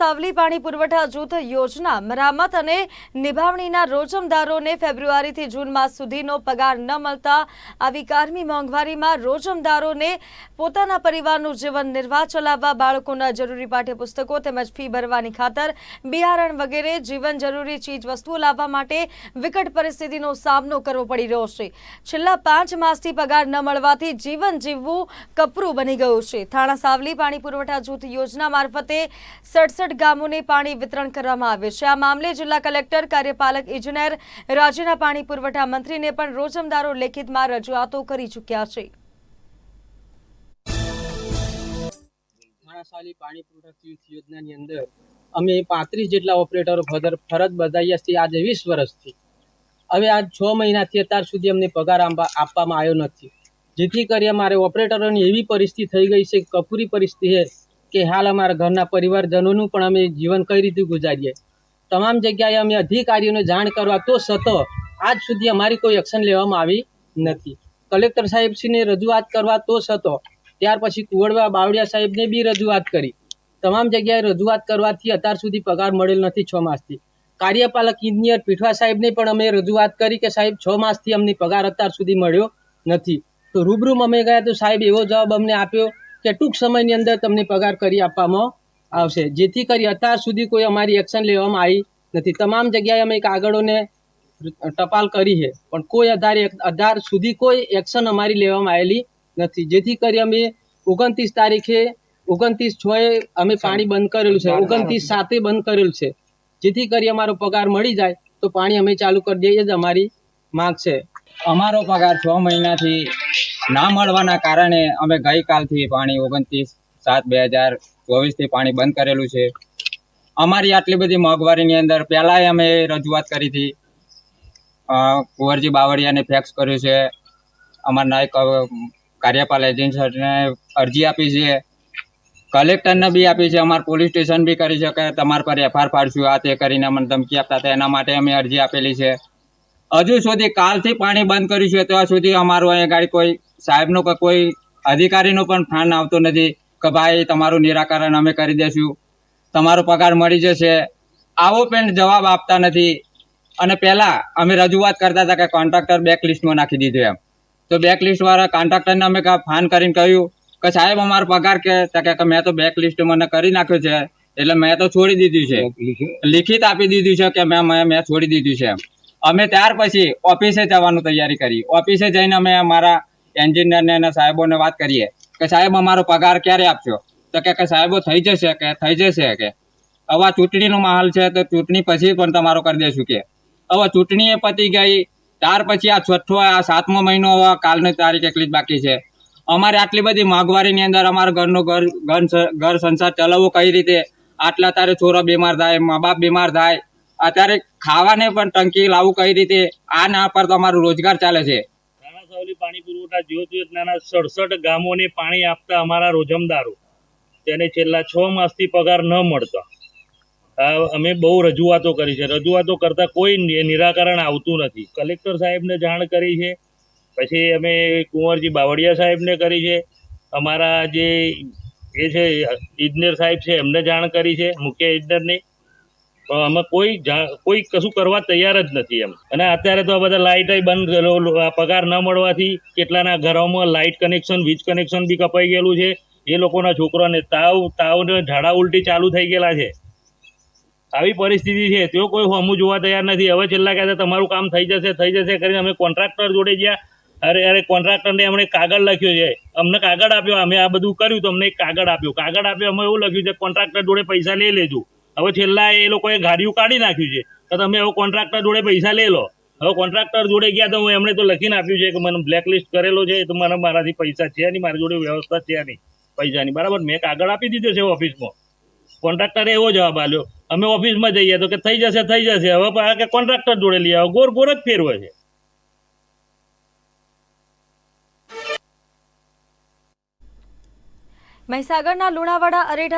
સાવલી પાણી પુરવઠા જૂથ યોજના મરામત અને નિભાવણીના રોજમદારોને ફેબ્રુઆરીથી જૂન માસ સુધીનો પગાર ન મળતા આવી કારમી મોંઘવારીમાં રોજમદારોને પોતાના પરિવારનું જીવન નિર્વાહ ચલાવવા, બાળકોના જરૂરી પાઠ્યપુસ્તકો તેમજ ફી ભરવાની ખાતર, બિયારણ વગેરે જીવન જરૂરી ચીજ વસ્તુઓ લાવવા માટે વિકટ પરિસ્થિતિનો સામનો કરવો પડી રહ્યો છે. છેલ્લા પાંચ માસથી પગાર ન મળવાથી જીવન જીવવું કપરું બની ગયું છે. થાણા સાવલી પાણી પુરવઠા જૂથ યોજના મારફતે સડસઠ ગામોને પાણી વિતરણ કરવામાં આવ્યું છે. આ મામલે જિલ્લા કલેક્ટર, કાર્યપાલક, ઇજનેર, રાજ્યના પાણી પુરવઠા મંત્રીને પણ રોજમદારો લેખિતમાં રજૂઆતો કરી ચૂક્યા છે. અમે પાંત્રીસ જેટલા ઓપરેટરો ફરજ બજાવ્યા છીએ. આજે વીસ વર્ષથી હવે આ છ મહિનાથી અત્યાર સુધી અમને પગાર આપવામાં આવ્યો નથી. જેથી કરી અમારે ઓપરેટરોની એવી પરિસ્થિતિ થઈ ગઈ છે કપૂરી પરિસ્થિતિ કે હાલ અમારા ઘરના પરિવારજનોનું પણ અમે જીવન કઈ રીતે ગુજારીએ? તમામ જગ્યાએ અમે અધિકારીઓને જાણ કરવા તો સતો આજ સુધી અમારી કોઈ એક્શન લેવામાં આવી નથી. કલેક્ટર સાહેબશ્રીને રજૂઆત કરવા તો સતત. ત્યાર પછી કુવડવા બાવળિયા સાહેબને બી રજૂઆત કરી. તમામ જગ્યાએ રજૂઆત કરવાથી અત્યાર સુધી પગાર મળેલ નથી છ માસથી. કાર્યપાલક ઇન્જિનિયર પીઠવા સાહેબને પણ અમે રજૂઆત કરી કે સાહેબ, છ માસથી અમને પગાર અત્યાર સુધી મળ્યો નથી. તો રૂબરૂમાં અમે ગયા તો સાહેબ એવો જવાબ અમને આપ્યો કે ટૂંક સમયની અંદર તમને પગાર કરી આપવામાં આવશે. જેથી કરી અત્યાર સુધી કોઈ અમારી એક્શન લેવામાં આવી નથી. તમામ જગ્યાએ અમે કાગળોને ટપાલ કરી છે. પણ કોઈ આધારે આધાર સુધી કોઈ એક્શન અમારી લેવામાં આવેલી નથી. જેથી કરી અમે ઓગણત્રીસ તારીખે, ઓગણત્રીસ છ એ અમે પાણી બંધ કરેલું છે. ઓગણત્રીસ સાતે બંધ કરેલું છે. જેથી કરી અમારો પગાર મળી જાય તો પાણી અમે ચાલુ કરી દઈએ જ અમારી માંગ છે. અમારો પગાર છ મહિનાથી ના મળવાના કારણે અમે ગઈકાલથી પાણી ઓગણત્રીસ, સાત બે હજાર ચોવીસથી પાણી બંધ કરેલું છે. અમારી આટલી બધી મોંઘવારીની અંદર પહેલાંય અમે રજૂઆત કરી હતી. કુંવરજી બાવળિયાને ફેક્સ કર્યું છે. અમારા નાયક કાર્યપાલ એજન્સીને અરજી આપી છે. કલેક્ટરને બી આપી છે. અમારે પોલીસ સ્ટેશન બી કરી છે કે તમારા પર એફઆર પાડશું, આ તે કરીને અમને ધમકી આપતા હતા. એના માટે અમે અરજી આપેલી છે. હજુ સુધી કાલથી પાણી બંધ કર્યું છે ત્યાં સુધી અમારું અહીંયા ગાડી કોઈ સાહેબનો કે કોઈ અધિકારીનો પણ ફાન આવતો નથી કે ભાઈ તમારું નિરાકરણ અમે કરી દેશું. તમારો પગાર મળી જશે. આવો પણ જવાબ આપતા નથી. અને પહેલાં અમે રજૂઆત કરતા હતા કે કોન્ટ્રાક્ટર બેક લિસ્ટમાં નાખી દીધું એમ. તો બેક લિસ્ટવાળા કોન્ટ્રાક્ટરને અમે ફાન ફોન કરીને કહ્યું કે સાહેબ અમારો પગાર કે કે મેં તો બેક લિસ્ટ મને કરી નાખ્યો છે એટલે મેં તો છોડી દીધું છે. લિખિત આપી દીધું છે કે મેં મેં મેં છોડી દીધું છે એમ. અમે ત્યાર પછી ઓફિસે જવાનું તૈયારી કરી. ઓફિસે જઈને અમે અમારા એન્જિનિયરને અને સાહેબોને વાત કરીએ કે સાહેબ અમારો પગાર ક્યારે આપશો? તો કે સાહેબો થઈ જશે કે થઈ જશે કે. હવે ચૂંટણીનો માહોલ છે તો ચૂંટણી પછી પણ તમારો કરી દેશું કે. હવે ચૂંટણી એ પતી ગઈ, ત્યાર પછી આ છઠ્ઠો, આ સાતમો મહિનો હવે કાલની તારીખ એટલી જ બાકી છે. અમારે આટલી બધી મોંઘવારીની અંદર અમારા ઘરનો ઘર ઘર ઘર સંસાર ચલાવવો કઈ રીતે? આટલા તારે છોરો બીમાર થાય, મા બાપ બીમાર થાય અત્યારે ખાવાને પણ ટંકી લાવવું કઈ રીતે? આ ના પર તો રોજગાર ચાલે છે. પાણી પુરવઠા જ્યોત યોજનાના સડસઠ ગામોને પાણી આપતા અમારા રોજમદારો. તેને છેલ્લા છ માસથી પગાર ન મળતા. અમે બહુ રજૂઆતો કરી છે. રજૂઆતો કરતા કોઈ નિરાકરણ આવતું નથી. કલેક્ટર સાહેબને જાણ કરી છે. પછી અમે કુંવરજી બાવળિયા સાહેબને કરી છે. અમારા જે, એ છે ઇજનેર સાહેબ છે, એમને જાણ કરી છે, મુખ્ય ઇજનેરને અમે કોઈ કોઈ કશું કરવા તૈયાર જ નથી એમ. અને અત્યારે તો આ બધા લાઇટ બંધ પગાર ન મળવાથી કેટલાના ઘરોમાં લાઇટ કનેક્શન, વીજ કનેક્શન બી કપાઈ ગયેલું છે. એ લોકોના છોકરાને તાવ, તાવને ઝાડા ઉલટી ચાલુ થઈ ગયેલા છે. આવી પરિસ્થિતિ છે. તેઓ કોઈ હમું જોવા તૈયાર નથી. હવે છેલ્લા કહેતા તમારું કામ થઈ જશે થઈ જશે કરીને અમે કોન્ટ્રાક્ટર જોડે ગયા. અરે અરે કોન્ટ્રાક્ટરને અમને કાગળ લખ્યો છે. અમને કાગળ આપ્યો. અમે આ બધું કર્યું તો અમને કાગળ આપ્યો. કાગળ આપ્યો. અમે એવું લખ્યું છે કોન્ટ્રાક્ટર જોડે પૈસા લઈ લેજો. હવે છેલ્લા એ લોકોએ ગાડીઓ કાઢી નાખ્યું છે. તો તમે હવે કોન્ટ્રાક્ટર જોડે પૈસા લઈ લો. હવે કોન્ટ્રાક્ટર જોડે ગયા તો હું એમણે તો લખીને આપ્યું છે કે મને બ્લેકલિસ્ટ કરેલો છે, તો મને મારાથી પૈસા છે નહીં, મારી જોડે વ્યવસ્થા છે નહીં, પૈસાની. બરાબર? મેં કાગળ આપી દીધો છે ઓફિસમાં. કોન્ટ્રાક્ટરે એવો જવાબ આપ્યો. અમે ઓફિસમાં જઈએ તો કે થઈ જશે થઈ જશે. હવે કે કોન્ટ્રાક્ટર જોડે લઈ આવો. ગોર ગોર જ ફેરવે છે. મહીસાગરના લુણાવાડા અરેઠા